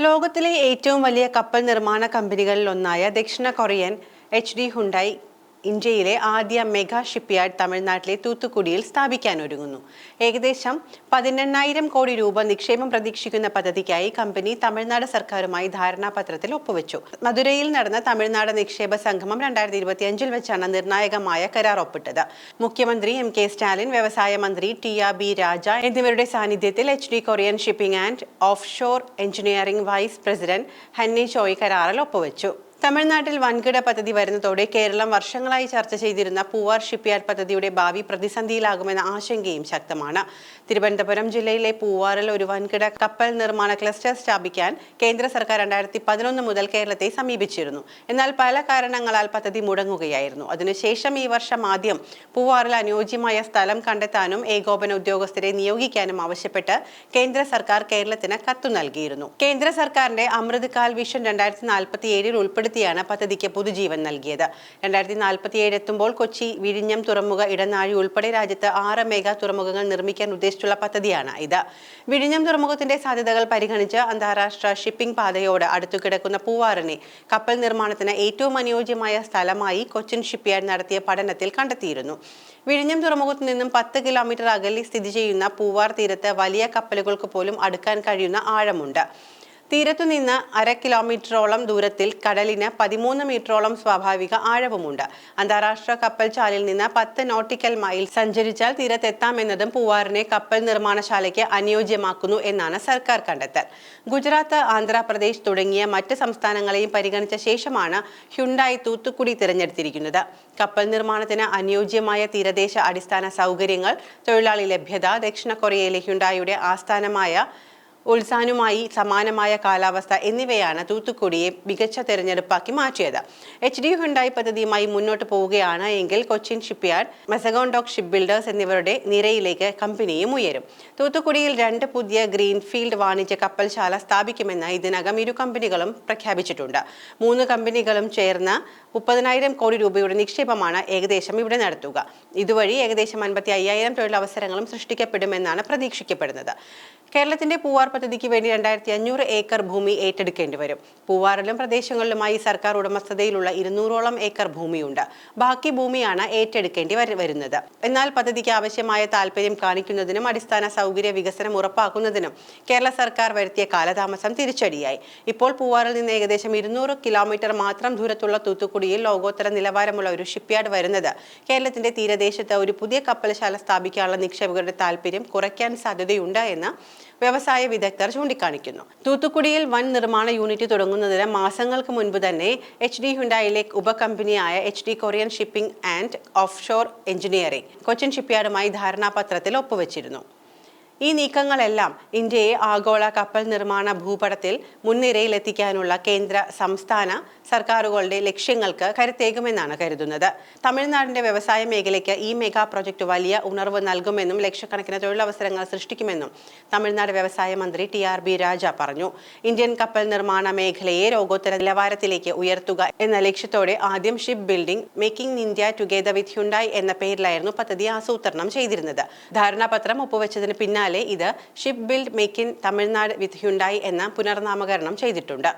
ലോകത്തിലെ ഏറ്റവും വലിയ കപ്പൽ നിർമ്മാണ കമ്പനികളിൽ ഒന്നായ ദക്ഷിണ കൊറിയൻ എച്ച് ഡി ഹുണ്ടായി ഇന്ത്യയിലെ ആദ്യ മെഗാ ഷിപ്പ്യാർഡ് തമിഴ്നാട്ടിലെ തൂത്തുക്കുടിയിൽ സ്ഥാപിക്കാനൊരുങ്ങുന്നു ഏകദേശം പതിനെണ്ണായിരം കോടി രൂപ നിക്ഷേപം പ്രതീക്ഷിക്കുന്ന പദ്ധതിക്കായി കമ്പനി തമിഴ്നാട് സർക്കാരുമായി ധാരണാപത്രത്തിൽ ഒപ്പുവെച്ചു. മധുരയിൽ നടന്ന തമിഴ്നാട് നിക്ഷേപ സംഗമം രണ്ടായിരത്തി ഇരുപത്തിയഞ്ചിൽ വെച്ചാണ് നിർണായകമായ കരാർ ഒപ്പിട്ടത്. മുഖ്യമന്ത്രി എം കെ സ്റ്റാലിൻ വ്യവസായ മന്ത്രി ടി ആർ ബി രാജ എന്നിവരുടെ സാന്നിധ്യത്തിൽ H D Korean shipping and offshore engineering vice president Hanni Choi കരാറിൽ ഒപ്പുവെച്ചു. തമിഴ്നാട്ടിൽ വൻകിട പദ്ധതി വരുന്നതോടെ കേരളം വർഷങ്ങളായി ചർച്ച ചെയ്തിരുന്ന പൂവാർ ഷിപ്പ്യാർഡ് പദ്ധതിയുടെ ഭാവി പ്രതിസന്ധിയിലാകുമെന്ന ആശങ്കയും ശക്തമാണ്. തിരുവനന്തപുരം ജില്ലയിലെ പൂവാറിൽ ഒരു വൻകിട കപ്പൽ നിർമ്മാണ ക്ലസ്റ്റർ സ്ഥാപിക്കാൻ കേന്ദ്ര സർക്കാർ രണ്ടായിരത്തി പതിനൊന്ന് മുതൽ കേരളത്തെ സമീപിച്ചിരുന്നു. എന്നാൽ പല കാരണങ്ങളാൽ പദ്ധതി മുടങ്ങുകയായിരുന്നു. അതിനുശേഷം ഈ വർഷം ആദ്യം പൂവാറിൽ അനുയോജ്യമായ സ്ഥലം കണ്ടെത്താനും ഏകോപന ഉദ്യോഗസ്ഥരെ നിയോഗിക്കാനും ആവശ്യപ്പെട്ട് കേന്ദ്ര സർക്കാർ കേരളത്തിന് കത്തു നൽകിയിരുന്നു. കേന്ദ്ര സർക്കാരിന്റെ അമൃത് കാൽ വിഷൻ രണ്ടായിരത്തി നാൽപ്പത്തി ഏഴിൽ ഉൾപ്പെടുത്തിയാണ് പദ്ധതിക്ക് പുതുജീവൻ നൽകിയത്. രണ്ടായിരത്തി നാൽപ്പത്തി ഏഴ് എത്തുമ്പോൾ കൊച്ചി വിഴിഞ്ഞം തുറമുഖ ഇടനാഴി ഉൾപ്പെടെ രാജ്യത്ത് ആറ് മെഗാ തുറമുഖങ്ങൾ നിർമ്മിക്കാൻ ഉദ്ദേശിച്ചുള്ള പദ്ധതിയാണ് ഇത്. വിഴിഞ്ഞം തുറമുഖത്തിന്റെ സാധ്യതകൾ പരിഗണിച്ച് അന്താരാഷ്ട്ര ഷിപ്പിംഗ് പാതയോട് അടുത്തു കിടക്കുന്ന പൂവാറിനെ കപ്പൽ നിർമ്മാണത്തിന് ഏറ്റവും അനുയോജ്യമായ സ്ഥലമായി കൊച്ചിൻ ഷിപ്പ്യാർഡ് നടത്തിയ പഠനത്തിൽ കണ്ടെത്തിയിരുന്നു. വിഴിഞ്ഞം തുറമുഖത്തു നിന്നും പത്ത് കിലോമീറ്റർ അകലെ സ്ഥിതി ചെയ്യുന്ന പൂവാർ തീരത്ത് വലിയ കപ്പലുകൾക്ക് പോലും അടുക്കാൻ കഴിയുന്ന ആഴമുണ്ട്. തീരത്തു നിന്ന് അര കിലോമീറ്ററോളം ദൂരത്തിൽ കടലിന് പതിമൂന്ന് മീറ്ററോളം സ്വാഭാവിക ആഴവുമുണ്ട്. അന്താരാഷ്ട്ര കപ്പൽ ചാലിൽ നിന്ന് പത്ത് നോട്ടിക്കൽ മൈൽ സഞ്ചരിച്ചാൽ തീരത്തെത്താമെന്നതും പൂവാറിനെ കപ്പൽ നിർമ്മാണശാലയ്ക്ക് അനുയോജ്യമാക്കുന്നു എന്നാണ് സർക്കാർ കണ്ടെത്തൽ. ഗുജറാത്ത് ആന്ധ്രാപ്രദേശ് തുടങ്ങിയ മറ്റ് സംസ്ഥാനങ്ങളെയും പരിഗണിച്ച ശേഷമാണ് ഹ്യുണ്ടായി തൂത്തുക്കുടി തിരഞ്ഞെടുത്തിരിക്കുന്നത്. കപ്പൽ നിർമ്മാണത്തിന് അനുയോജ്യമായ തീരദേശ അടിസ്ഥാന സൗകര്യങ്ങൾ തൊഴിലാളി ലഭ്യത ദക്ഷിണ കൊറിയയിലെ ഹ്യുണ്ടായിയുടെ ആസ്ഥാനമായ ഉൾസാനുമായി സമാനമായ കാലാവസ്ഥ എന്നിവയാണ് തൂത്തുക്കുടിയെ മികച്ച തെരഞ്ഞെടുപ്പാക്കി മാറ്റിയത്. എച്ച് ഡി ഹുണ്ടായി പദ്ധതിയുമായി മുന്നോട്ട് പോവുകയാണ് എങ്കിൽ Cochin shipyard Mazagon Dock ship builders എന്നിവരുടെ നിരയിലേക്ക് കമ്പനിയും ഉയരും. തൂത്തുക്കുടിയിൽ രണ്ട് പുതിയ ഗ്രീൻഫീൽഡ് വാണിജ്യ കപ്പൽശാല സ്ഥാപിക്കുമെന്ന് ഇതിനകം ഇരു കമ്പനികളും പ്രഖ്യാപിച്ചിട്ടുണ്ട്. മൂന്ന് കമ്പനികളും ചേർന്ന് മുപ്പതിനായിരം കോടി രൂപയുടെ നിക്ഷേപമാണ് ഏകദേശം ഇവിടെ നടത്തുക. ഇതുവഴി ഏകദേശം അൻപത്തി അയ്യായിരം തൊഴിലവസരങ്ങളും സൃഷ്ടിക്കപ്പെടുമെന്നാണ് പ്രതീക്ഷിക്കപ്പെടുന്നത്. കേരളത്തിന്റെ പൂവാർ പദ്ധതിക്ക് വേണ്ടി രണ്ടായിരത്തി അഞ്ഞൂറ് ഏക്കർ ഭൂമി ഏറ്റെടുക്കേണ്ടി വരും. പൂവാറിലും പ്രദേശങ്ങളിലുമായി സർക്കാർ ഉടമസ്ഥതയിലുള്ള ഇരുന്നൂറോളം ഏക്കർ ഭൂമിയുണ്ട്. ബാക്കി ഭൂമിയാണ് ഏറ്റെടുക്കേണ്ടി വരുന്നത്. എന്നാൽ പദ്ധതിക്ക് ആവശ്യമായ താല്പര്യം കാണിക്കുന്നതിനും അടിസ്ഥാന സൗകര്യ വികസനം ഉറപ്പാക്കുന്നതിനും കേരള സർക്കാർ വരുത്തിയ കാലതാമസം തിരിച്ചടിയായി. ഇപ്പോൾ പൂവാറിൽ നിന്ന് ഏകദേശം ഇരുന്നൂറ് കിലോമീറ്റർ മാത്രം ദൂരത്തുള്ള തൂത്തുക്കുടിയിൽ ലോകോത്തര നിലവാരമുള്ള ഒരു ഷിപ്പ്യാർഡ് വരുന്നത് കേരളത്തിന്റെ തീരദേശത്ത് ഒരു പുതിയ കപ്പൽശാല സ്ഥാപിക്കാനുള്ള നിക്ഷേപകരുടെ താല്പര്യം കുറയ്ക്കാൻ സാധ്യതയുണ്ട് എന്ന് വ്യവസായ വിദഗ്ധർ ചൂണ്ടിക്കാണിക്കുന്നു. തൂത്തുക്കുടിയിൽ വൻ നിർമ്മാണ യൂണിറ്റ് തുടങ്ങുന്നതിന് മാസങ്ങൾക്ക് മുൻപ് തന്നെ എച്ച് ഡി ഹുണ്ടായിലെ ഉപകമ്പനിയായ H D Korean shipping and offshore engineering Cochin ഷിപ്പ്യാർഡുമായി ധാരണാപത്രത്തിൽ ഒപ്പുവെച്ചിരുന്നു. ഈ നീക്കങ്ങളെല്ലാം ഇന്ത്യയെ ആഗോള കപ്പൽ നിർമ്മാണ ഭൂപടത്തിൽ മുൻനിരയിലെത്തിക്കാനുള്ള കേന്ദ്ര സംസ്ഥാന സർക്കാരുകളുടെ ലക്ഷ്യങ്ങൾക്ക് കരുത്തേകുമെന്നാണ് കരുതുന്നത്. തമിഴ്നാടിന്റെ വ്യവസായ മേഖലയ്ക്ക് ഈ മെഗാ പ്രൊജക്ട് വലിയ ഉണർവ് നൽകുമെന്നും ലക്ഷക്കണക്കിന് തൊഴിലവസരങ്ങൾ സൃഷ്ടിക്കുമെന്നും തമിഴ്നാട് വ്യവസായ മന്ത്രി ടി ആർ ബി രാജ പറഞ്ഞു. ഇന്ത്യൻ കപ്പൽ നിർമ്മാണ മേഖലയെ രോഗോത്തര നിലവാരത്തിലേക്ക് ഉയർത്തുക എന്ന ലക്ഷ്യത്തോടെ ആദ്യം ship building making India together with Hyundai എന്ന പേരിലായിരുന്നു പദ്ധതി ആസൂത്രണം ചെയ്തിരുന്നത്. ധാരണാപത്രം ഒപ്പുവെച്ചതിന് പിന്നാലെ ഇത് ship build make in Tamil Nadu with Hyundai എന്ന പുനർനാമകരണം ചെയ്തിട്ടുണ്ട്.